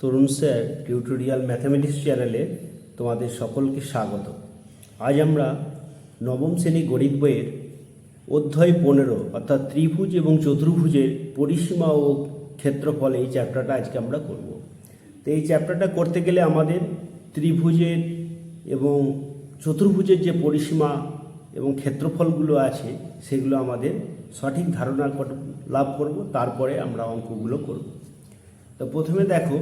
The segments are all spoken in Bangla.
তরুণ স্যার টিউটোরিয়াল ম্যাথামেটিক্স চ্যানেলে তোমাদের সকলকে স্বাগত। আজ আমরা নবম শ্রেণি গণিত বইয়ের অধ্যায় পনেরো অর্থাৎ ত্রিভুজ এবং চতুর্ভুজের পরিসীমা ও ক্ষেত্রফল এই চ্যাপ্টারটা আজকে আমরা করব। তো এই চ্যাপ্টারটা করতে গেলে আমাদের ত্রিভুজের এবং চতুর্ভুজের যে পরিসীমা এবং ক্ষেত্রফলগুলো আছে সেগুলো আমাদের সঠিক ধারণা লাভ করব, তারপরে আমরা অঙ্কগুলো করব। তো প্রথমে দেখো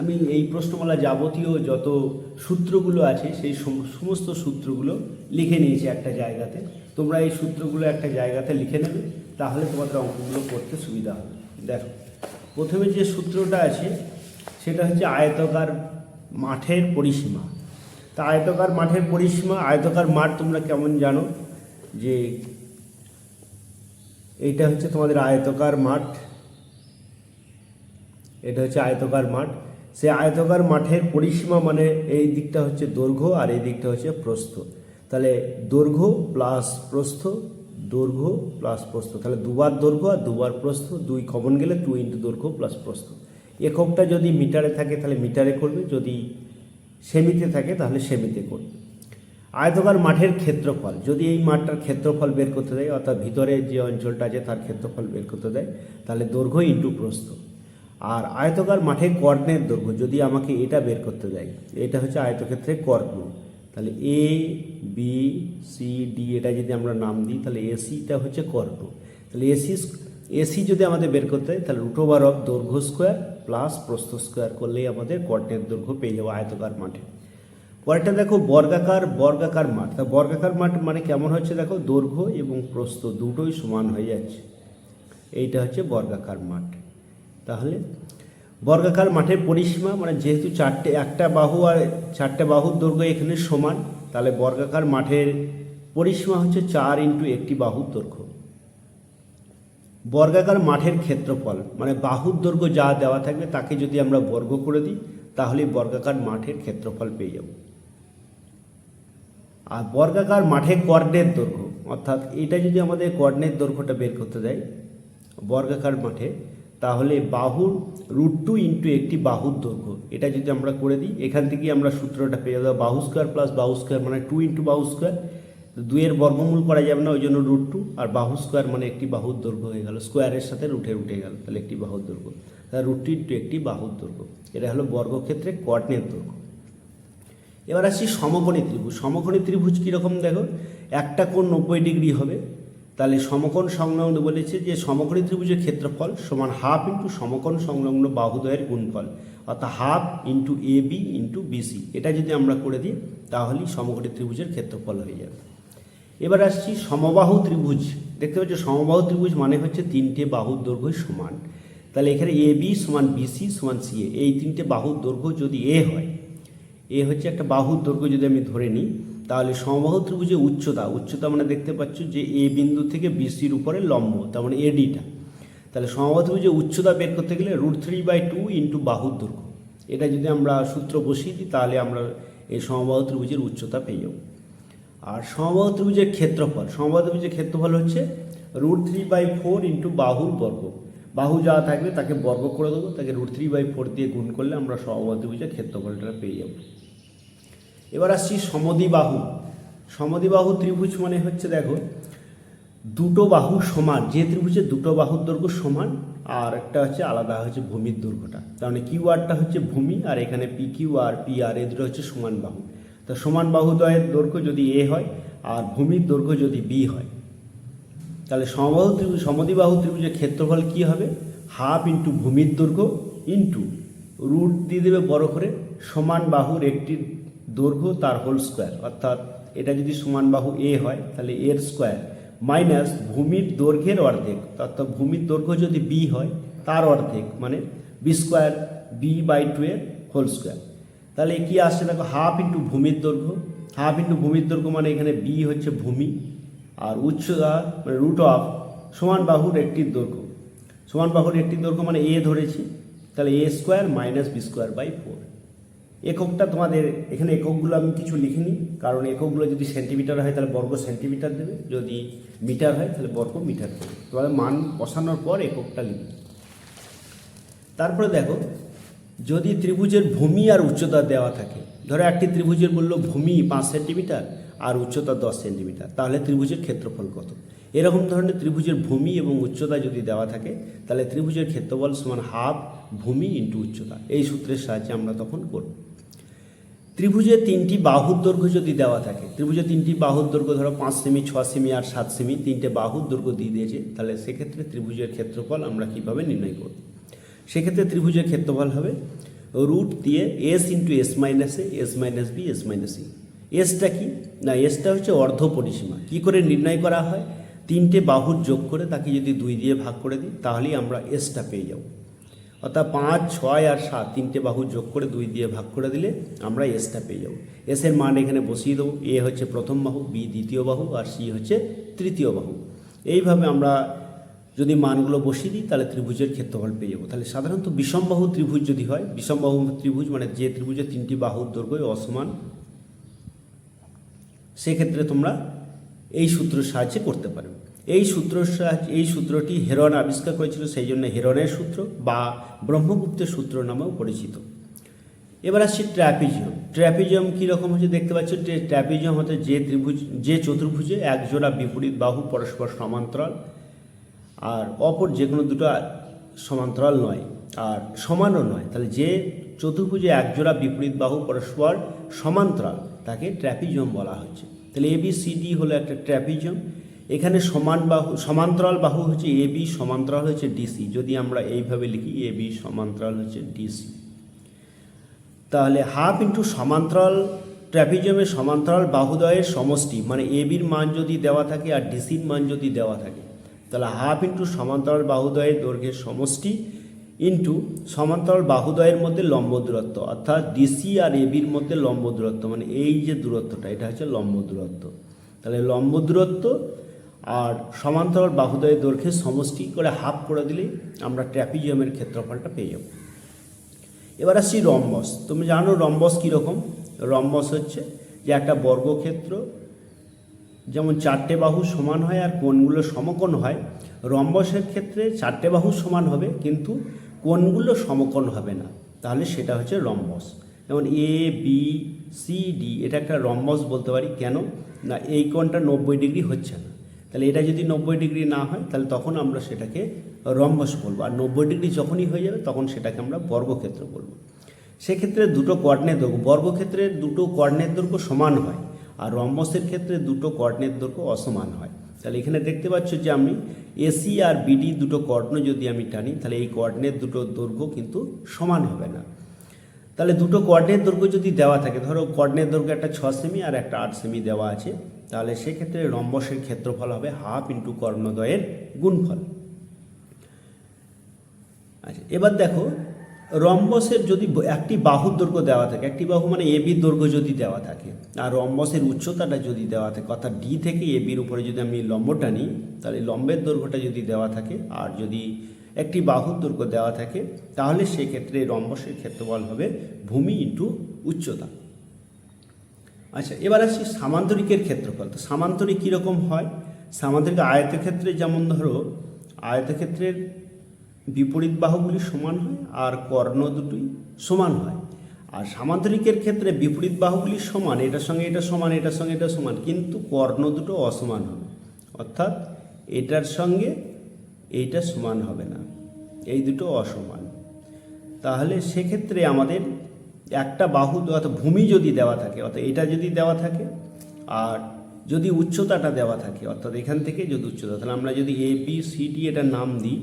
আমি এই প্রশ্নমালা যাবতীয় যত সূত্রগুলো আছে, সেই সমস্ত সূত্রগুলো লিখে নিয়েছি একটা জায়গাতে। তোমরা এই সূত্রগুলো একটা জায়গাতে লিখে নেবে, তাহলে তোমাদের অঙ্কগুলো করতে সুবিধা হবে। দেখো, প্রথমে যে সূত্রটা আছে, সেটা হচ্ছে আয়তকার মাঠের পরিসীমা। তা আয়তকার মাঠের পরিসীমা, আয়তকার মাঠ তোমরা কেমন জানো? যে এইটা হচ্ছে তোমাদের আয়তকার মাঠ। এটা হচ্ছে আয়তকার মাঠ। সে আয়তকার মাঠের পরিসীমা মানে এই দিকটা হচ্ছে দৈর্ঘ্য আর এই দিকটা হচ্ছে প্রস্থ। তাহলে দৈর্ঘ্য প্লাস প্রস্থ, দৈর্ঘ্য প্লাস প্রস্থ। তাহলে দুবার দৈর্ঘ্য আর দুবার প্রস্থ, দুই কমন গেলে টু ইন্টু দৈর্ঘ্য প্লাস প্রস্থ। এককটা যদি মিটারে থাকে তাহলে মিটারে করবে, যদি সেমিতে থাকে তাহলে সেমিতে করবে। আয়তকার মাঠের ক্ষেত্রফল, যদি এই মাঠটার ক্ষেত্রফল বের করতে দেয়, অর্থাৎ ভিতরে যে অঞ্চলটা আছে তার ক্ষেত্রফল বের করতে দেয়, তাহলে দৈর্ঘ্য ইন্টু প্রস্থ। আর আয়তকার মাঠে কর্ণের দৈর্ঘ্য, যদি আমাকে এটা বের করতে দেয়, এটা হচ্ছে আয়তক্ষেত্রে কর্ণ তাহলে এ বি সি ডি এটা যদি আমরা নাম দিই, তাহলে এসিটা হচ্ছে কর্ণ তাহলে এসি এসি যদি আমাদের বের করতে হয় তাহলে রুট ওভার অফ দৈর্ঘ্য স্কোয়ার প্লাস প্রস্থ স্কোয়ার করলেই আমাদের কর্ণের দৈর্ঘ্য পেয়ে যাব আয়তকার মাঠে। পরেরটা দেখো বর্গাকার বর্গাকার মাঠ। তা বর্গাকার মাঠ মানে কেমন হচ্ছে দেখো? দৈর্ঘ্য এবং প্রস্থ দুটোই সমান হয়ে যাচ্ছে। এইটা হচ্ছে বর্গাকার মাঠ। তাহলে বর্গাকার মাঠের পরিসীমা মানে যেহেতু চারটে, একটা বাহু আর চারটে বাহুর দৈর্ঘ্য এখানে সমান, তাহলে বর্গাকার মাঠের পরিসীমা হচ্ছে চার ইন্টু একটি বাহুর দৈর্ঘ্য। বর্গাকার মাঠের ক্ষেত্রফল মানে বাহুর দৈর্ঘ্য যা দেওয়া থাকবে তাকে যদি আমরা বর্গ করে দিই, তাহলে বর্গাকার মাঠের ক্ষেত্রফল পেয়ে যাব। আর বর্গাকার মাঠে কর্ণের দৈর্ঘ্য, অর্থাৎ এটা যদি আমাদের কর্ণের দৈর্ঘ্যটা বের করতে দেয়, বর্গাকার মাঠে তাহলে বাহুর রুট টু ইন্টু একটি বাহুর দৈর্ঘ্য। এটা যদি আমরা করে দিই, এখান থেকে আমরা সূত্রটা পেয়ে যাব বাহু স্কোয়ার প্লাস বাহু স্কোয়ার মানে টু ইন্টু বাহু স্কোয়ার দুইয়ের বর্গমূল করা যাবে না, ওই জন্য রুট টু আর বাহু স্কোয়ার মানে একটি বাহুর দৈর্ঘ্য হয়ে গেল। স্কোয়ারের সাথে রুটে উঠে গেল, তাহলে একটি বাহুর দৈর্ঘ্য। তাহলে রুট টু ইন্টু একটি বাহুর দৈর্ঘ্য। এটা হলো বর্গক্ষেত্রে কর্ণের দৈর্ঘ্য। এবার আসছি সমকোণী ত্রিভুজ। সমকোণী ত্রিভুজ কীরকম দেখো? একটা কোণ নব্বই ডিগ্রি হবে তাহলে সমকোণ সংলগ্ন বলেছে যে সমকোণী ত্রিভুজের ক্ষেত্রফল সমান হাফ ইন্টু সমকোণ সংলগ্ন বাহুদয়ের গুণফল, অর্থাৎ half into A B into BC এটা যদি আমরা করে দিই, তাহলেই সমকোণী ত্রিভুজের ক্ষেত্রফল হয়ে যাবে। এবার আসছি সমবাহু ত্রিভুজ। দেখতে পাচ্ছ, সমবাহু ত্রিভুজ মানে হচ্ছে তিনটে বাহুর দৈর্ঘ্য সমান। তাহলে এখানে এ বি সমান বিসি সমান সি এই তিনটে বাহুর দৈর্ঘ্য যদি এ হয় এ হচ্ছে একটা বাহুর দৈর্ঘ্য যদি আমি ধরে নিই তাহলে সমবাহু ত্রিভুজের উচ্চতা উচ্চতা মানে দেখতে পাচ্ছ যে এ বিন্দু থেকে বিসির উপরে লম্ব, তার মানে এডিটা তাহলে সমবাহু ত্রিভুজের উচ্চতা বের করতে গেলে root three by two into বাহুর দৈর্ঘ্য। এটা যদি আমরা সূত্র বসিয়ে দিই, তাহলে আমরা এই সমবাহু ত্রিভুজের উচ্চতা পেয়ে যাব। আর সমবাহু ত্রিভুজের ক্ষেত্রফল সমবাহু ত্রিভুজের ক্ষেত্রফল হচ্ছে root three by four into বাহুর বর্গ। বাহু যা থাকবে তাকে বর্গ করে দেবো, তাকে রুট থ্রি বাই ফোর দিয়ে গুণ করলে আমরা সমবাহু ত্রিভুজের ক্ষেত্রফলটা পেয়ে যাব। এবার আসছি সমদিবাহু। সমদিবাহু ত্রিভুজ মানে হচ্ছে দেখো, দুটো বাহু সমান, যে ত্রিভুজের দুটো বাহুর দৈর্ঘ্য সমান, আর একটা হচ্ছে আলাদা হচ্ছে ভূমির দৈর্ঘ্যটা। তার মানে কিউ আরটা হচ্ছে ভূমি, আর এখানে P Q R P R এ দুটো হচ্ছে সমান বাহু। তো সমান বাহুদ্বয়ের দৈর্ঘ্য যদি এ হয়, আর ভূমির দৈর্ঘ্য যদি বি হয়। তাহলে সমবাহু ত্রিভুজ, সমদিবাহু ত্রিভুজের ক্ষেত্রফল কী হবে? হাফ ইন্টু ভূমির দৈর্ঘ্য ইন্টু রুট দিয়ে দেবে বড় করে, সমান বাহুর একটি দৈর্ঘ্য তার হোল স্কোয়ার অর্থাৎ এটা যদি সমান বাহু এ হয়, তাহলে এর স্কোয়ার মাইনাস ভূমির দৈর্ঘ্যের অর্ধেক, অর্থাৎ ভূমির দৈর্ঘ্য যদি বি হয়, তার অর্ধেক মানে B square B by two এর হোল স্কোয়ার তাহলে কি আসছে দেখো হাফ ইন্টু ভূমির দৈর্ঘ্য হাফ ইন্টু ভূমির দৈর্ঘ্য মানে এখানে বি হচ্ছে ভূমি, আর উচ্চতা মানে রুট অফ সমান বাহুর একটি দৈর্ঘ্য। সমান বাহুর একটি দৈর্ঘ্য মানে এ ধরেছি, তাহলে A square minus B square by four এককটা তোমাদের, এখানে এককগুলো আমি কিছু লিখিনি, কারণ এককগুলো যদি সেন্টিমিটার হয়, তাহলে বর্গ সেন্টিমিটার দেবে। যদি মিটার হয়, তাহলে বর্গ মিটার দেবে। তোমাদের মান বসানোর পর এককটা লিখবে। তারপরে দেখো, যদি ত্রিভুজের ভূমি আর উচ্চতা দেওয়া থাকে, ধরো একটি ত্রিভুজের বলল ভূমি পাঁচ সেন্টিমিটার আর উচ্চতা দশ সেন্টিমিটার তাহলে ত্রিভুজের ক্ষেত্রফল কত? এরকম ধরনের ত্রিভুজের ভূমি এবং উচ্চতা যদি দেওয়া থাকে, তাহলে ত্রিভুজের ক্ষেত্রফল সমান হাফ ভূমি ইন্টু উচ্চতা। এই সূত্রের সাহায্যে আমরা তখন করব। ত্রিভুজের তিনটি বাহুর দৈর্ঘ্য যদি দেওয়া থাকে, ত্রিভুজে তিনটি বাহুর দৈর্ঘ্য ধরো পাঁচ সেমি, ছ সেমি আর সাত সেমি, তিনটে বাহুর দৈর্ঘ্য দিয়ে দিয়েছে, তাহলে সেক্ষেত্রে ত্রিভুজের ক্ষেত্রফল আমরা কীভাবে নির্ণয় করব? সেক্ষেত্রে ত্রিভুজের ক্ষেত্রফল হবে রুট দিয়ে S into S minus A, S minus B, S minus E এসটা কি? না, এসটা হচ্ছে অর্ধ পরিসীমা। কী করে নির্ণয় করা হয়? তিনটে বাহুর যোগ করে তাকে যদি দুই দিয়ে ভাগ করে দিই, তাহলেই আমরা এসটা পেয়ে যাব। অর্থাৎ পাঁচ, ছয় আর সাত তিনটে বাহু যোগ করে দুই দিয়ে ভাগ করে দিলে আমরা এসটা পেয়ে যাব। এসের মান এখানে বসিয়ে দেবো। এ হচ্ছে প্রথম বাহু বি দ্বিতীয় বাহু, আর সি হচ্ছে তৃতীয় বাহু। এইভাবে আমরা যদি মানগুলো বসিয়ে দিই, তাহলে ত্রিভুজের ক্ষেত্রফল পেয়ে যাব। তাহলে সাধারণত বিষমবাহু ত্রিভুজ যদি হয় বিষমবাহু ত্রিভুজ মানে যে ত্রিভুজের তিনটি বাহুর দৈর্ঘ্য অসমান, সেক্ষেত্রে তোমরা এই সূত্রের সাহায্যে করতে পারবে। এই সূত্র এই সূত্রটি হেরন আবিষ্কার করেছিল, সেই জন্য হেরনের সূত্র বা ব্রহ্মগুপ্তের সূত্র নামেও পরিচিত। এবার আসছি ট্র্যাপিজিয়াম। ট্র্যাপিজিয়াম কীরকম হচ্ছে দেখতে পাচ্ছ? ট্র্যাপিজিয়াম হচ্ছে যে ত্রিভুজ যে চতুর্ভুজে একজোড়া বিপরীত বাহু পরস্পর সমান্তরাল, আর অপর যে কোনো দুটো সমান্তরাল নয়, আর সমানও নয়। তাহলে যে চতুর্ভুজে একজোড়া বিপরীত বাহু পরস্পর সমান্তরাল, তাকে ট্র্যাপিজিয়াম বলা হচ্ছে। তাহলে এ বি সি ডি হলো একটা ট্র্যাপিজিয়াম। এখানে সমান বাহু, সমান্তরাল বাহু হচ্ছে এ বি সমান্তরাল হচ্ছে ডিসি যদি আমরা এইভাবে লিখি এ বি সমান্তরাল হচ্ছে ডিসি তাহলে হাফ ইন্টু সমান্তরাল ট্র্যাপিজিয়ামের সমান্তরাল বাহুদয়ের সমষ্টি মানে এ বির মান যদি দেওয়া থাকে আর ডিসির মান যদি দেওয়া থাকে, তাহলে হাফ ইন্টু সমান্তরাল বাহুদয়ের দৈর্ঘ্যের সমষ্টি ইন্টু সমান্তরাল বাহুদয়ের মধ্যে লম্ব দূরত্ব, অর্থাৎ ডিসি আর এবির মধ্যে লম্ব দূরত্ব মানে এই যে দূরত্বটা, এটা হচ্ছে লম্ব দূরত্ব। তাহলে লম্ব দূরত্ব আর সমান্তরাল বাহুদয়ের দৈর্ঘ্যের সমষ্টি করে হাফ করে দিলে আমরা ট্র্যাপিজিয়ামের ক্ষেত্রফলটা পেয়ে যাব। এবার আসছি রম্বস তুমি জানো রম্বস কীরকম? রম্বস হচ্ছে যে একটা বর্গক্ষেত্র, যেমন চারটে বাহু সমান হয় আর কোণগুলো সমকোণ হয়। রম্বসের ক্ষেত্রে চারটে বাহু সমান হবে, কিন্তু কোণগুলো সমকোণ হবে না। তাহলে সেটা হচ্ছে রম্বস যেমন এ বি সি ডি এটা একটা রম্বস বলতে পারি। কেন? না, এই কোণটা নব্বই ডিগ্রি হচ্ছে না। তাহলে এটা যদি নব্বই ডিগ্রি না হয়, তাহলে তখন আমরা সেটাকে রম্বস বলব। আর নব্বই ডিগ্রি যখনই হয়ে যাবে, তখন সেটাকে আমরা বর্গক্ষেত্র বলব। সেক্ষেত্রে দুটো কর্ণের দৈর্ঘ্য বর্গক্ষেত্রের দুটো কর্ণের দৈর্ঘ্য সমান হয় আর রম্বসের ক্ষেত্রে দুটো কর্ণের দৈর্ঘ্য অসমান হয়। তাহলে এখানে দেখতে পাচ্ছ যে আমি এসি আর বিডি দুটো কর্ণ যদি আমি টানি, তাহলে এই কর্ণের দুটো দৈর্ঘ্য কিন্তু সমান হবে না। তাহলে দুটো কর্ণের দৈর্ঘ্য যদি দেওয়া থাকে, ধরো কর্ণের দৈর্ঘ্য একটা ছ সেমি আর একটা আট সেমি দেওয়া আছে তাহলে সেক্ষেত্রে রম্বসের ক্ষেত্রফল হবে হাফ ইন্টু কর্ণদ্বয়ের গুণফল। আচ্ছা এবার দেখো, রম্বসের যদি একটি বাহুর দৈর্ঘ্য দেওয়া থাকে, একটি বাহু মানে এ বির দৈর্ঘ্য যদি দেওয়া থাকে, আর রম্বসের উচ্চতাটা যদি দেওয়া থাকে, অর্থাৎ ডি থেকে এ বির উপরে যদি আমি লম্বটা নিই তাহলে লম্বের দৈর্ঘ্যটা যদি দেওয়া থাকে, আর যদি একটি বাহুর দৈর্ঘ্য দেওয়া থাকে, তাহলে সেক্ষেত্রে রম্বসের ক্ষেত্রফল হবে ভূমি ইন্টু উচ্চতা। আচ্ছা এবার আসি সামান্তরিকের ক্ষেত্রফল। তো সামান্তরিক কীরকম হয়? সামান্তরিক আয়তক্ষেত্রে যেমন ধরো, আয়তক্ষেত্রের বিপরীত বাহুগুলি সমান হয় আর কর্ণ দুটোই সমান হয়। আর সামান্তরিকের ক্ষেত্রে বিপরীত বাহুগুলি সমান, এটার সঙ্গে এটা সমান, এটার সঙ্গে এটা সমান, কিন্তু কর্ণ দুটো অসমান হবে। অর্থাৎ এটার সঙ্গে এইটা সমান হবে না। এই দুটো অসমান। তাহলে সেক্ষেত্রে আমাদের একটা বাহু অর্থাৎ ভূমি যদি দেওয়া থাকে, অর্থাৎ এটা যদি দেওয়া থাকে, আর যদি উচ্চতাটা দেওয়া থাকে, অর্থাৎ এখান থেকে যদি উচ্চতা, তাহলে আমরা যদি এ বি সি ডি এটার নাম দিই,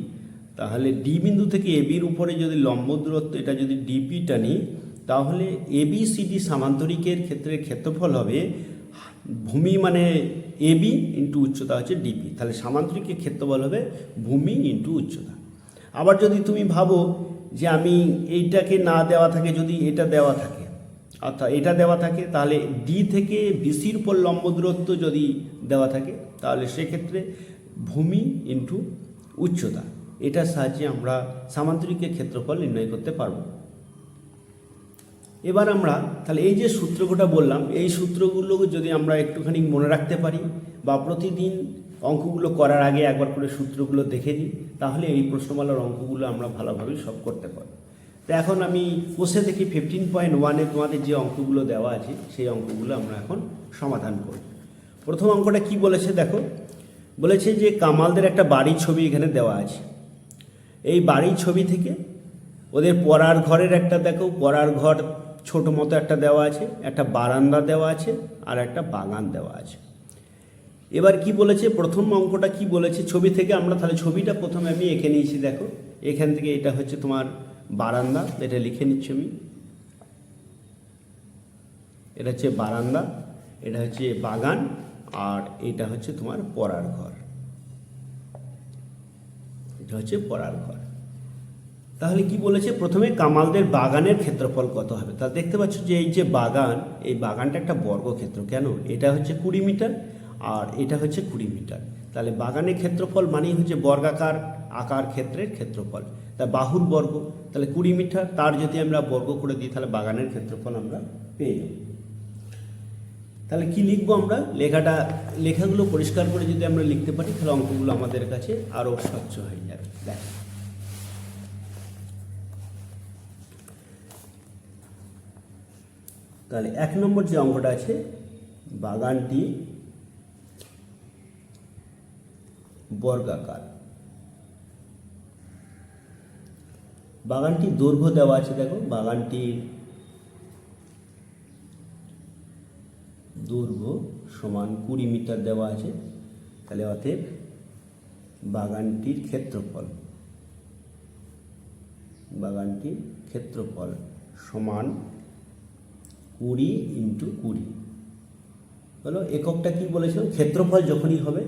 তাহলে ডি বিন্দু থেকে এ বির উপরে যদি লম্ব দূরত্ব এটা যদি ডিপিটা নিই, তাহলে এ বি সি ডি সামান্তরিকের ক্ষেত্রে ক্ষেত্রফল হবে ভূমি মানে এ বি ইন্টু উচ্চতা হচ্ছে ডিপি তাহলে সামান্তরিকের ক্ষেত্রফল হবে ভূমি ইন্টু উচ্চতা। আবার যদি তুমি ভাবো যে আমি এইটাকে না দেওয়া থাকে যদি এটা দেওয়া থাকে। অর্থাৎ এটা দেওয়া থাকে, তাহলে ডি থেকে বিসির উপর লম্ব দূরত্ব যদি দেওয়া থাকে, তাহলে সেক্ষেত্রে ভূমি ইন্টু উচ্চতা। এটার সাহায্যে আমরা সামান্তরিকের ক্ষেত্রফল নির্ণয় করতে পারব। এবার আমরা, তাহলে এই যে সূত্রগুলো বললাম, এই সূত্রগুলো যদি আমরা একটুখানি মনে রাখতে পারি, বা প্রতিদিন অঙ্কগুলো করার আগে একবার করে সূত্রগুলো দেখে নিই, তাহলে এই প্রশ্নমালার অঙ্কগুলো আমরা ভালোভাবে সব করতে পারব। তো এখন আমি কোষে দেখি ফিফটিন পয়েন্ট ওয়ানে তোমাদের যে অঙ্কগুলো দেওয়া আছে, সেই অঙ্কগুলো আমরা এখন সমাধান করব। প্রথম অঙ্কটা কি বলেছে দেখো? বলেছে যে কামালদের একটা বাড়ির ছবি এখানে দেওয়া আছে। এই বাড়ির ছবি থেকে ওদের পড়ার ঘরের একটা দেখো, পড়ার ঘর ছোট মতো একটা দেওয়া আছে, একটা বারান্দা দেওয়া আছে, আর একটা বাগান দেওয়া আছে। এবার কি বলেছে? প্রথম অঙ্কটা কি বলেছে? ছবি থেকে আমরা তাহলে ছবিটা প্রথমে আমি এঁকে নিয়েছি, দেখো। এখান থেকে এটা হচ্ছে তোমার বারান্দা, এটা লিখে নিচ্ছি আমি। এটা হচ্ছে বারান্দা, এটা হচ্ছে বাগান, আর এটা হচ্ছে তোমার পড়ার ঘর। এটা হচ্ছে পড়ার ঘর। তাহলে কি বলেছে? প্রথমে কামালদের বাগানের ক্ষেত্রফল কত হবে? তা দেখতে পাচ্ছ যে এই যে বাগান, এই বাগানটা একটা বর্গক্ষেত্র, কেন? এটা হচ্ছে কুড়ি মিটার আর এটা হচ্ছে কুড়ি মিটার। তাহলে বাগানের ক্ষেত্রফল মানেই হচ্ছে বর্গাকার আকার ক্ষেত্রের ক্ষেত্রফল। তা বাহুর বর্গ, তাহলে কুড়ি মিটার, তার যদি আমরা বর্গ করে দিই, তাহলে বাগানের ক্ষেত্রফল আমরা পেয়ে যাব। তাহলে কি লিখব আমরা? লেখাটা, লেখাগুলো পরিষ্কার করে যদি আমরা লিখতে পারি, তাহলে অঙ্কগুলো আমাদের কাছে আরও স্বচ্ছ হয়ে যাবে। দেখ। তাহলে এক নম্বর যে অঙ্কটা আছে, বাগানটি বর্গাকার। বাগানটির দৈর্ঘ্য দেওয়া আছে, দেখো, বাগানটির দৈর্ঘ্য সমান কুড়ি মিটার দেওয়া আছে, তাহলে অতএব বাগানটির ক্ষেত্রফল বাগানটির ক্ষেত্রফল সমান কুড়ি ইন্টু কুড়ি। হলো এককটা কি বলেছিল? ক্ষেত্রফল যখনই হবে,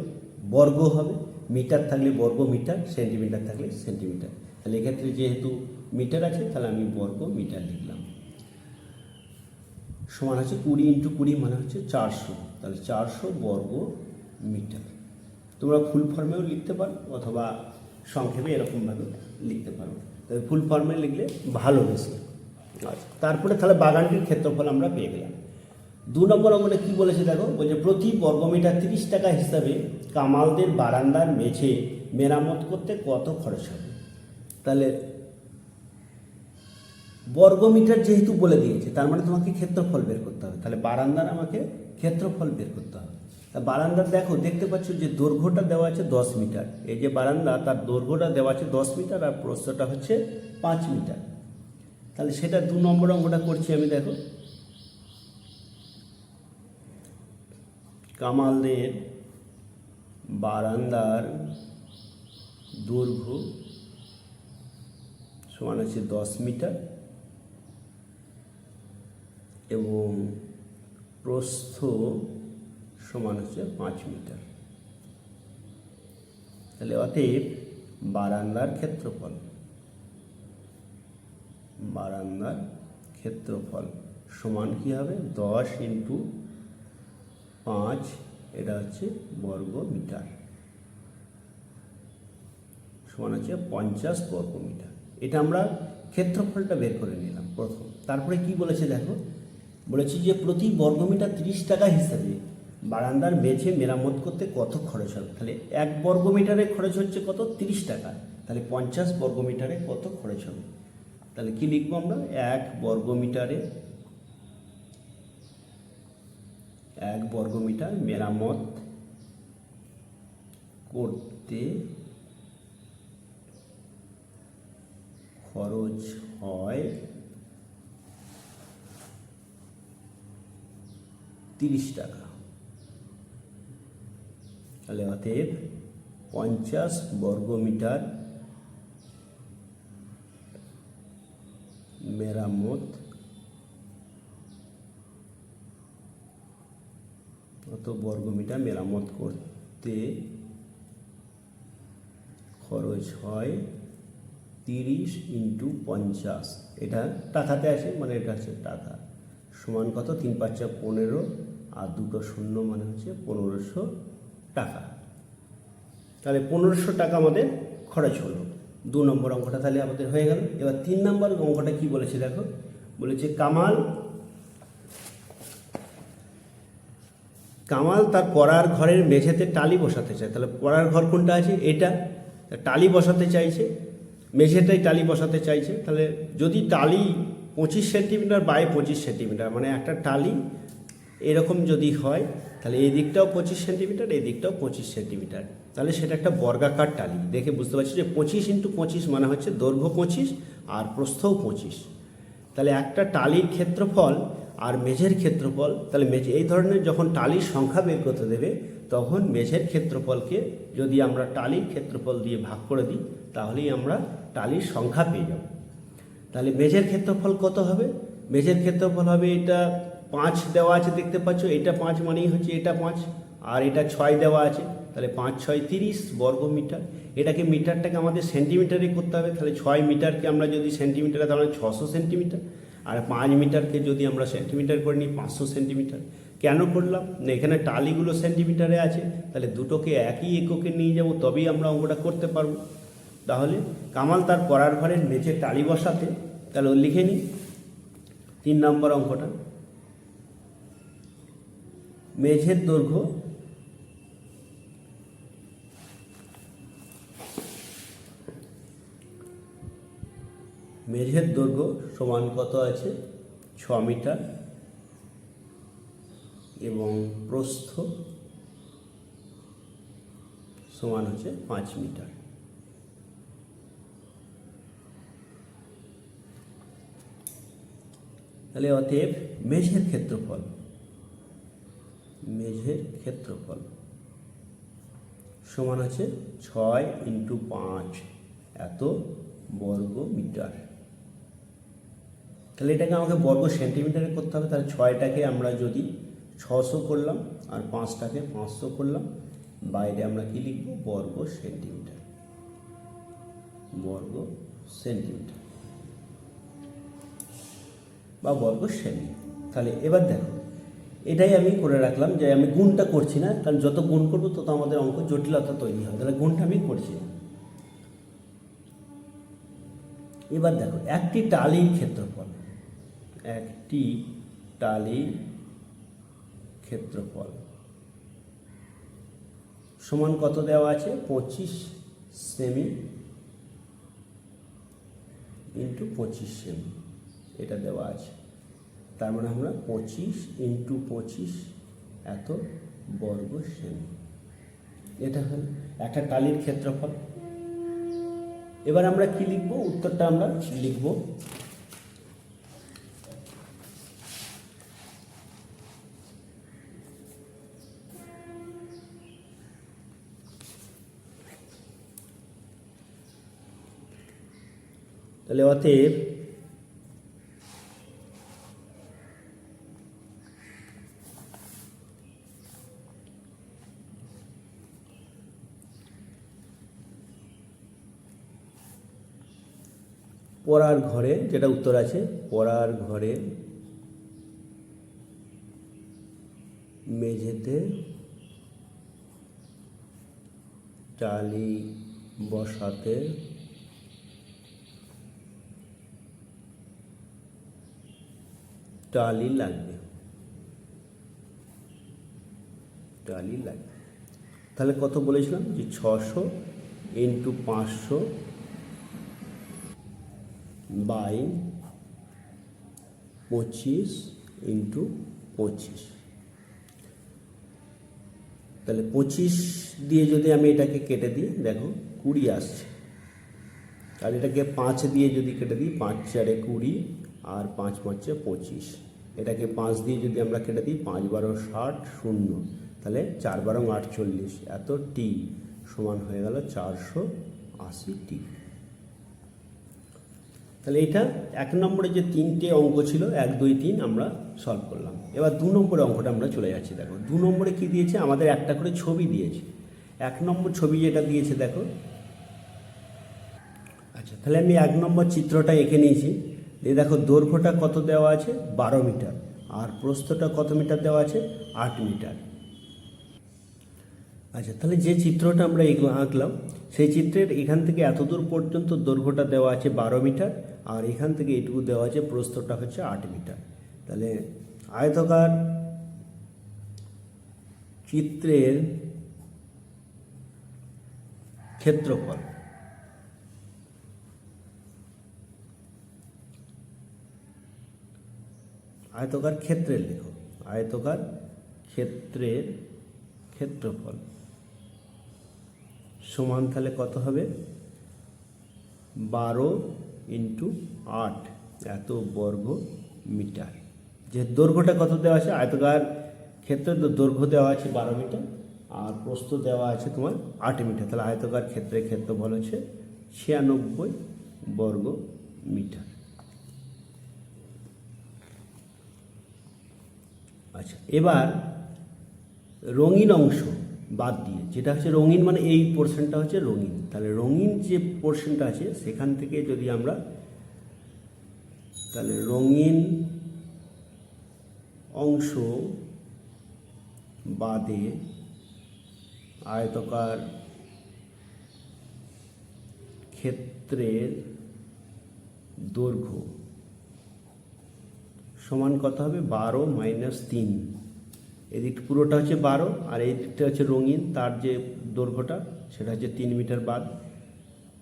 বর্গ হবে। মিটার থাকলে বর্গ মিটার সেন্টিমিটার থাকলে সেন্টিমিটার। তাহলে এক্ষেত্রে যেহেতু মিটার আছে তাহলে আমি বর্গ মিটার লিখলাম। সমান হচ্ছে কুড়ি ইন্টু কুড়ি মানে হচ্ছে চারশো। তাহলে চারশো বর্গ মিটার। তোমরা ফুল ফর্মেও লিখতে পারো অথবা সংক্ষেপে এরকমভাবে লিখতে পারো। তবে ফুল ফর্মে লিখলে ভালো বেশি আচ্ছা। তারপরে তাহলে বাগানটির ক্ষেত্রফল আমরা পেয়ে গেলাম। দু নম্বর অঙ্কটা কী বলেছে দেখো? বলছে, প্রতি বর্গমিটার তিরিশ টাকা হিসাবে কামালদের বারান্দার মেঝে মেরামত করতে কত খরচ হবে? তাহলে বর্গমিটার যেহেতু বলে দিয়েছে, তার মানে তোমাকে ক্ষেত্রফল বের করতে হবে। তাহলে বারান্দার আমাকে ক্ষেত্রফল বের করতে হবে। তা বারান্দার দেখো, দেখতে পাচ্ছ যে দৈর্ঘ্যটা দেওয়া আছে দশ মিটার। এই যে বারান্দা, তার দৈর্ঘ্যটা দেওয়া আছে দশ মিটার আর প্রস্থটা হচ্ছে পাঁচ মিটার। তাহলে সেটা দু নম্বর অঙ্কটা করছি আমি, দেখো। কামালদের বারান্দার দৈর্ঘ্য সমান আছে দশ মিটার এবং প্রস্থ সমান হচ্ছে পাঁচ মিটার। তাহলে অতএব বারান্দার ক্ষেত্রফল বারান্দার ক্ষেত্রফল সমান কী হবে? দশ ইন্টু পাঁচ, এটা হচ্ছে বর্গ মিটার সমান হচ্ছে পঞ্চাশ বর্গ মিটার এটা আমরা ক্ষেত্রফলটা বের করে নিলাম প্রথম। তারপরে কি বলেছে দেখো? বলেছি যে প্রতি বর্গমিটার তিরিশ টাকা হিসাবে বারান্দার মেঝে মেরামত করতে কত খরচ হবে? তাহলে এক বর্গমিটারে খরচ হচ্ছে কত? তিরিশ টাকা। তাহলে পঞ্চাশ বর্গমিটারে কত খরচ হবে? তাহলে কি লিখব আমরা? এক বর্গমিটারে এক বর্গমিটার মেরামত করতে খরচ হয় তিরিশ টাকা। তাহলে অতএব পঞ্চাশ বর্গমিটার মেরামত অত বর্গমিটার মেরামত করতে খরচ হয় তিরিশ ইন্টু পঞ্চাশ। এটা টাকাতে আছে মানে এটা হচ্ছে টাকা। সমান কত? তিন পাঁচটা পনেরো, আর দুটো শূন্য মানে হচ্ছে পনেরোশো টাকা। তাহলে পনেরোশো টাকা আমাদের খরচ হলো। দু নম্বর অঙ্কটা তাহলে আমাদের হয়ে গেল। এবার তিন নম্বর অঙ্কটা কি বলেছে দেখো? বলেছে কামাল কামাল তার পড়ার ঘরের মেঝেতে টালি বসাতে চায়। তাহলে পড়ার ঘর কোনটা আছে? এটা। টালি বসাতে চাইছে। মেঝেটাই টালি বসাতে চাইছে। তাহলে যদি টালি পঁচিশ সেন্টিমিটার বাই পঁচিশ সেন্টিমিটার মানে একটা টালি এরকম যদি হয়, তাহলে এই দিকটাও পঁচিশ সেন্টিমিটার, এই দিকটাও পঁচিশ সেন্টিমিটার। তাহলে সেটা একটা বর্গাকার টালি। দেখে বুঝতে পারছি যে পঁচিশ ইন্টু পঁচিশ মানে হচ্ছে দৈর্ঘ্য পঁচিশ আর প্রস্থও পঁচিশ। তাহলে একটা টালির ক্ষেত্রফল আর মেঝের ক্ষেত্রফল, তাহলে মেঝে, এই ধরনের যখন টালির সংখ্যা বের করতে দেবে, তখন মেঝের ক্ষেত্রফলকে যদি আমরা টালির ক্ষেত্রফল দিয়ে ভাগ করে দিই, তাহলেই আমরা টালির সংখ্যা পেয়ে যাব। তাহলে মেঝের ক্ষেত্রফল কত হবে? মেঝের ক্ষেত্রফল হবে এটা পাঁচ দেওয়া আছে দেখতে পাচ্ছ, এটা পাঁচ মানেই হচ্ছে এটা পাঁচ, আর এটা ছয় দেওয়া আছে, তাহলে পাঁচ, ছয়, তিরিশ বর্গ মিটার। এটাকে মিটারটাকে আমাদের সেন্টিমিটারে করতে হবে, তাহলে ছয় মিটারকে আমরা যদি সেন্টিমিটারে তাহলে ছশো সেন্টিমিটার আর পাঁচ মিটারকে যদি আমরা সেন্টিমিটার করে নিই, পাঁচশো সেন্টিমিটার কেন করলাম? না, এখানে টালিগুলো সেন্টিমিটারে আছে, তাহলে দুটোকে একই এককে নিয়ে যাব, তবেই আমরা অঙ্কটা করতে পারব। তাহলে কামাল তার পড়ার ঘরের মেঝে টালি বসাতে, তাহলে লিখে নিই। তিন নম্বর অঙ্কটা। মেঝের দৈর্ঘ্য মেঝের দৈর্ঘ্য সমান কত আছে? ছ মিটার। এবং প্রস্থ সমান হচ্ছে পাঁচ মিটার। তাহলে অতএব মেঝের ক্ষেত্রফল মেঝের ক্ষেত্রফল সমান আছে ছয় ইন্টু পাঁচ, এত বর্গ মিটার তাহলে এটাকে আমাকে বর্গ সেন্টিমিটারে করতে হবে, তাহলে ছয়টাকে আমরা যদি ছশো করলাম আর পাঁচটাকে পাঁচশো করলাম, বাইরে আমরা কি লিখব? বর্গ সেন্টিমিটার বর্গ সেন্টিমিটার বা বর্গ সেমি তাহলে এবার দেখো, এটাই আমি করে রাখলাম যে আমি গুণটা করছি না, কারণ যত গুণ করব তত আমাদের অঙ্ক জটিলতা তৈরি হয় তাহলে গুণটা আমি করছি না। এবার দেখো, একটি টালির ক্ষেত্রফল। একটি টালির ক্ষেত্রফল। সমান কত দেওয়া আছে? পঁচিশ সেমি ইন্টু পঁচিশ সেমি এটা দেওয়া আছে। তার মানে আমরা পঁচিশ ইন্টু পঁচিশ এত বর্গ সেমি। এটা হল একটা টালির ক্ষেত্রফল। এবার আমরা কি লিখব? উত্তরটা আমরা লিখব। তাহলে অতএব পড়ার ঘরে যেটা উত্তর আছে পড়ার ঘরে মেঝেতে টালি বসাতে টালি লাগবে। টালি লাগবে। তাহলে কত বলেছিলাম যে ছশো ইন্টু পাঁচশো বাই পঁচিশ ইন্টু পঁচিশ। তাহলে পঁচিশ দিয়ে যদি আমি এটাকে কেটে দিই, দেখো কুড়ি আসছে। আর এটাকে পাঁচ দিয়ে যদি কেটে দিই, পাঁচ চারে কুড়ি আর পাঁচ পাঁচে পঁচিশ। এটাকে পাঁচ দিয়ে যদি আমরা কেটে দিই, পাঁচ বারো ষাট শূন্য, তাহলে চার বারো আটচল্লিশ। এত টি সমান হয়ে গেল চারশো আশি টি। তাহলে এটা এক নম্বরে যে তিনটে অঙ্ক ছিল, এক, দুই, তিন আমরা সলভ করলাম। এবার দু নম্বরে অঙ্কটা আমরা চলে যাচ্ছি, দেখো। দু নম্বরে কি দিয়েছে? আমাদের একটা করে ছবি দিয়েছে। এক নম্বর ছবি যেটা দিয়েছে, দেখো। আচ্ছা তাহলে আমি এক নম্বর চিত্রটা এঁকে নিয়েছি। দিয়ে দেখো দৈর্ঘ্যটা কত দেওয়া আছে? বারো মিটার। আর প্রস্থটা কত মিটার দেওয়া আছে? আট মিটার। আচ্ছা তাহলে যে চিত্রটা আমরা আঁকলাম, সেই চিত্রের এখান থেকে এত দূর পর্যন্ত দৈর্ঘ্যটা দেওয়া আছে বারো মিটার, আর এখান থেকে এটুকু দেওয়া আছে, প্রস্থটা হচ্ছে আট মিটার। তাহলে আয়তকার চিত্রের ক্ষেত্রফল। আয়তকার ক্ষেত্রের লেখো আয়তকার ক্ষেত্রের ক্ষেত্রফল সমান তাহলে কত হবে? বারো ইন্টু আট, এত বর্গ মিটার। যে দৈর্ঘ্যটা কত দেওয়া আছে? আয়তকার ক্ষেত্রে দৈর্ঘ্য দেওয়া আছে বারো মিটার, আর প্রস্থ দেওয়া আছে তোমার আট মিটার। তাহলে আয়তকার ক্ষেত্রে ক্ষেত্রফল হচ্ছে ছিয়ানব্বই বর্গ মিটার। আচ্ছা এবার রঙিন অংশ বাদ দিয়ে, যেটা হচ্ছে রঙিন মানে এই পোর্শনটা হচ্ছে রঙিন। তাহলে রঙিন যে পোর্শনটা আছে, সেখান থেকে যদি আমরা, তাহলে রঙিন অংশ বাদে আয়তকার ক্ষেত্রের দৈর্ঘ্য সমান কত হবে? বারো মাইনাস তিন। এদিক পুরোটা হচ্ছে বারো, আর এই দিকটা হচ্ছে রঙিন, তার যে দৈর্ঘ্যটা, সেটা হচ্ছে তিন মিটার বাদ।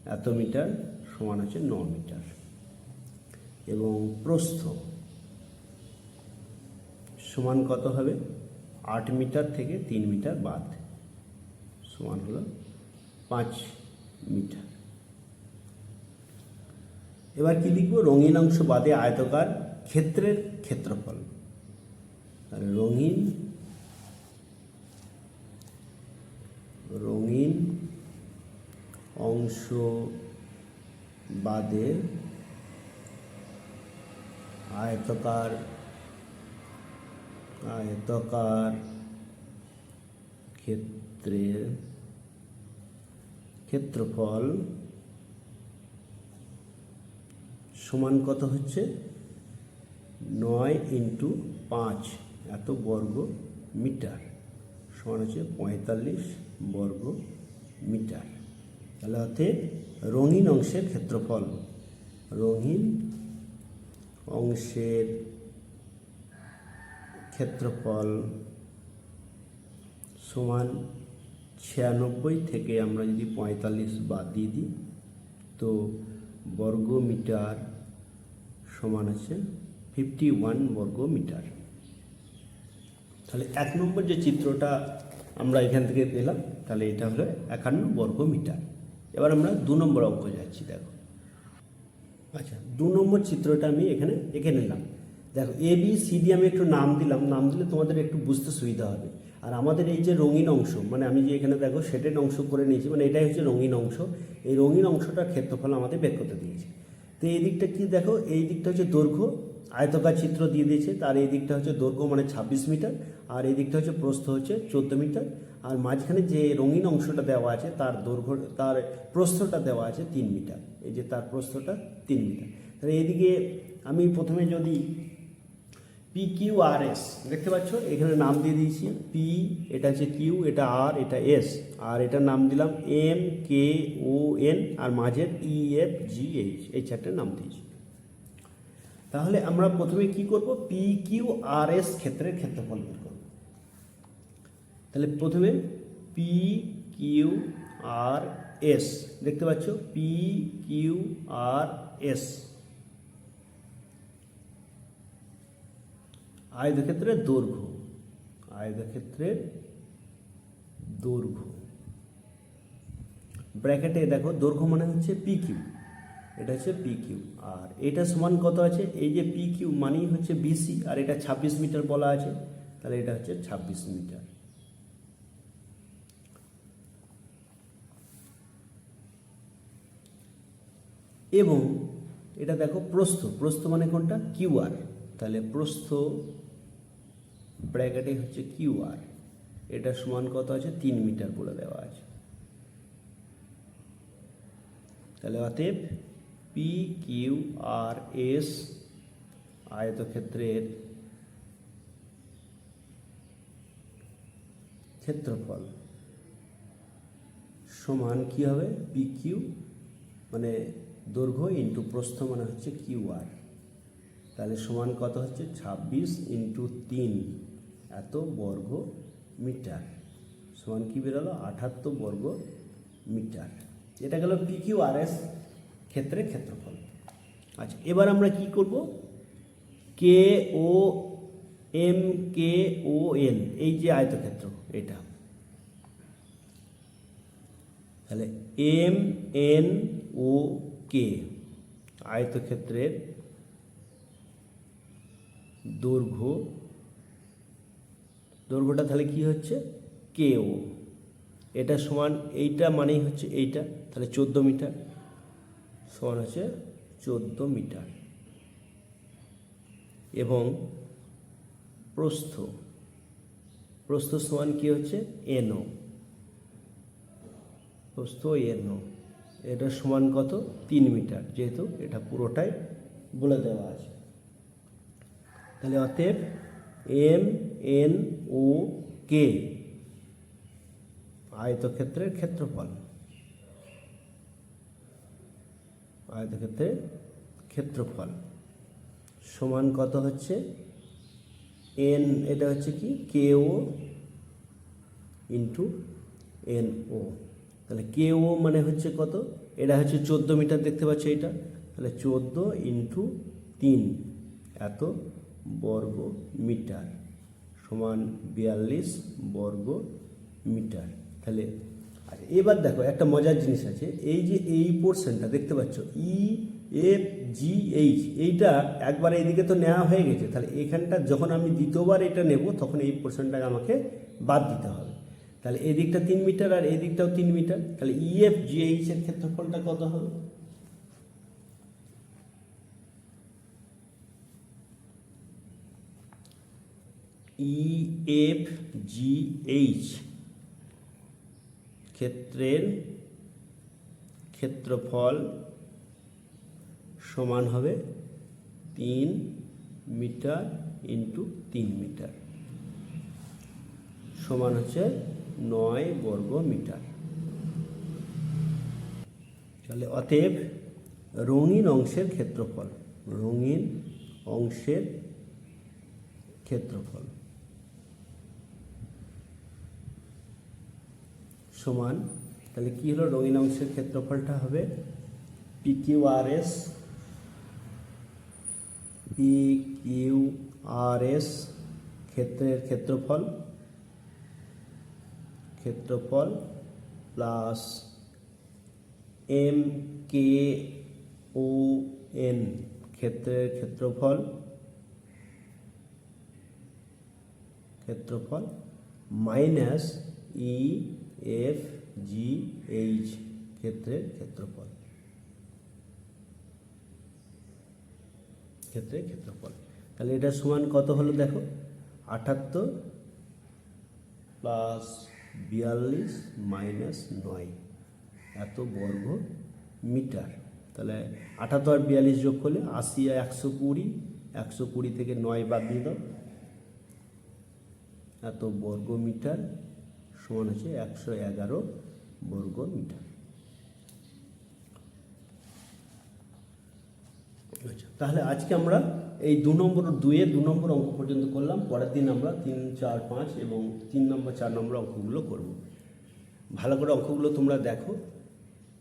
এত মিটার সমান হচ্ছে ন মিটার। এবং প্রস্থ সমান কত হবে? আট মিটার থেকে তিন মিটার বাদ। সমান হলো পাঁচ মিটার। এবার কি লিখব? রঙিন অংশ বাদে আয়তকার ক্ষেত্রের ক্ষেত্রফল। রঙিন রঙিন অংশ বাদে আয়তকার আয়তকার ক্ষেত্রের ক্ষেত্রফল সমান কত হচ্ছে? নয় ইন্টু পাঁচ, এত বর্গ মিটার। সমান হচ্ছে পঁয়তাল্লিশ বর্গ মিটার। তাহলে অর্থে রঙিন অংশের ক্ষেত্রফল। রঙিন অংশের ক্ষেত্রফল সমান ছিয়ানব্বই থেকে আমরা যদি পঁয়তাল্লিশ বাদ দিয়ে দিই, তো বর্গ মিটার সমান আছে ফিফটি ওয়ান বর্গ মিটার তাহলে এক নম্বর যে চিত্রটা আমরা এখান থেকে পেলাম, তাহলে এটা হলো একান্ন বর্গ মিটার এবার আমরা দু নম্বর অঙ্ক যাচ্ছি, দেখো। আচ্ছা দু নম্বর চিত্রটা আমি এখানে, এঁকে নিলাম। দেখো এ বি সি ডি আমি একটু নাম দিলাম, নাম দিলে তোমাদের একটু বুঝতে সুবিধা হবে। আর আমাদের এই যে রঙিন অংশ মানে আমি যে এখানে দেখো শেডেড অংশ করে নিয়েছি মানে এটাই হচ্ছে রঙিন অংশ। এই রঙিন অংশটার ক্ষেত্রফল আমাদের বের করতে দিয়েছে। তো এই দিকটা কি দেখো? এই দিকটা হচ্ছে দৈর্ঘ্য আয়তকার চিত্র দিয়ে দিয়েছে। তার এই দিকটা হচ্ছে দৈর্ঘ্য মানে ছাব্বিশ মিটার, আর এই দিকটা হচ্ছে প্রস্থ হচ্ছে চোদ্দ মিটার। আর মাঝখানে যে রঙিন অংশটা দেওয়া আছে, তার দৈর্ঘ্য, তার প্রস্থটা দেওয়া আছে তিন মিটার। এই যে তার প্রস্থটা তিন মিটার। তাহলে এইদিকে আমি প্রথমে যদি পি কিউ আর এস দেখতে পাচ্ছ? এখানে নাম দিয়ে দিয়েছি পি এটা হচ্ছে কিউ এটা আর এটা এস আর এটার নাম দিলাম এম কে ও এন আর মাঝের ই এফ জি এইচ এই চারটে নাম দিয়েছি। তাহলে আমরা প্রথমে কি করব? পি কিউ আর এস ক্ষেত্রের ক্ষেত্রফল বের করব। তাহলে প্রথমে পি কিউ আর এস দেখতে পাচ্ছ? পি কিউ আর এস আয়তক্ষেত্রের দৈর্ঘ্য। আয়তক্ষেত্রের দৈর্ঘ্য। ব্র্যাকেটে দেখো, দৈর্ঘ্য মানে হচ্ছে পি কিউ এটা হচ্ছে পি কিউ আর এটা সমান কত আছে? এই যে পি কিউ মানেই হচ্ছে বিসি আর এটা ছাব্বিশ মিটার বলা আছে, তাহলে এটা হচ্ছে ছাব্বিশ মিটার। এবং এটা দেখো প্রস্থ প্রস্থ মানে কোনটা? কিউআর তাহলে প্রস্থ ব্র্যাকেটে হচ্ছে কিউআর এটা সমান কত আছে? তিন মিটার বলে দেওয়া আছে। তাহলে অতএব পি কিউ আর আয়তক্ষেত্রের ক্ষেত্রফল সমান কি হবে? পি মানে দৈর্ঘ্য ইন্টু প্রস্থ মানে হচ্ছে কিউ আর তাহলে সমান কত হচ্ছে? ছাব্বিশ ইন্টু তিন। এত বর্গ মিটার। সমান কি বেরোলো? আঠাত্তর বর্গ মিটার। এটা গেল পি কিউ আর এস ক্ষেত্রে ক্ষেত্রফল। আচ্ছা এবার আমরা কি করব? কে ও এম কে ও এল, এই যে আয়তক্ষেত্র, এটা। তাহলে এম, এন, ও, কে, আয়তক্ষেত্রের দৈর্ঘ্য। দৈর্ঘ্যটা তাহলে কি হচ্ছে? কে ও। এটা সমান, এইটা মানেই হচ্ছে এইটা, তাহলে চোদ্দ মিটার। সমান হচ্ছে চোদ্দ মিটার। এবং প্রস্থ প্রস্থ সমান কি হচ্ছে? এনও প্রস্থ এনও এটা সমান কত? তিন মিটার, যেহেতু এটা পুরোটাই বলে দেওয়া আছে। তাহলে অতএব এম, এন, ও, কে আয়তক্ষেত্রের ক্ষেত্রফল। আয়তক্ষেত্রের ক্ষেত্রফল। সমান কত হচ্ছে? এন এটা হচ্ছে কি? কে ও ইন্টু এন ও তাহলে কে ও মানে হচ্ছে কত? এটা হচ্ছে চোদ্দ মিটার, দেখতে পাচ্ছ এটা? তাহলে চোদ্দ ইন্টু তিন, এত বর্গ মিটার। সমান বিয়াল্লিশ বর্গ মিটার। তাহলে আচ্ছা এবার দেখো একটা মজার জিনিস আছে। এই যে এই পোর্শনটা দেখতে পাচ্ছ ই এফ জি এইচ এইটা একবার এইদিকে তো নেওয়া হয়ে গেছে। তাহলে এখানটা যখন আমি দ্বিতীয়বার এটা নেব, তখন এই পোর্শনটাকে আমাকে বাদ দিতে হবে। তাহলে এদিকটা তিন মিটার আর এদিকটাও তিন মিটার। তাহলে ই এফ জি এইচ এর ক্ষেত্রফলটা কত হবে? ই এফ জি এইচ ক্ষেত্রের ক্ষেত্রফল সমান হবে তিন মিটার ইন্টু তিন মিটার। সমান হচ্ছে নয় বর্গ মিটার। তাহলে অতএব রঙিন অংশের ক্ষেত্রফল, রঙিন অংশের ক্ষেত্রফল। সমান, তাহলে কী হলো? রঙিন অংশের ক্ষেত্রফলটা হবে P Q R S P Q R S ক্ষেত্রের ক্ষেত্রফল ক্ষেত্রফল plus M K O N ক্ষেত্রের ক্ষেত্রফল ক্ষেত্রফল minus E F G H ক্ষেত্রের ক্ষেত্রফল। ক্ষেত্রের ক্ষেত্রফল। তাহলে এটা সমান কত হলো দেখো? আটাত্তর প্লাস বিয়াল্লিশ মাইনাস নয়। এত বর্গ মিটার। তাহলে আটাত্তর বিয়াল্লিশ যোগ করলে আশি একশো কুড়ি। একশো কুড়ি থেকে নয় বাদ দিয়ে দাও। এত বর্গ মিটার। সমান হচ্ছে একশো এগারো বর্গ মিটার। আচ্ছা তাহলে আজকে আমরা এই দু নম্বর দুয়ে দু নম্বর অঙ্ক পর্যন্ত করলাম, পরের দিন আমরা তিন, চার, পাঁচ এবং তিন নম্বর, চার নম্বর অঙ্কগুলো করব। ভালো করে অঙ্কগুলো তোমরা দেখো।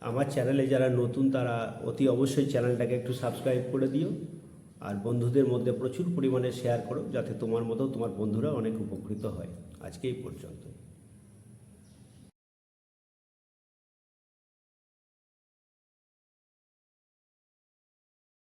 আমার চ্যানেলে যারা নতুন তারা অতি অবশ্যই চ্যানেলটাকে একটু সাবস্ক্রাইব করে দিও আর বন্ধুদের মধ্যে প্রচুর পরিমাণে শেয়ার করো, যাতে তোমার মতো তোমার বন্ধুরা অনেক উপকৃত হয়। আজকে এই পর্যন্ত।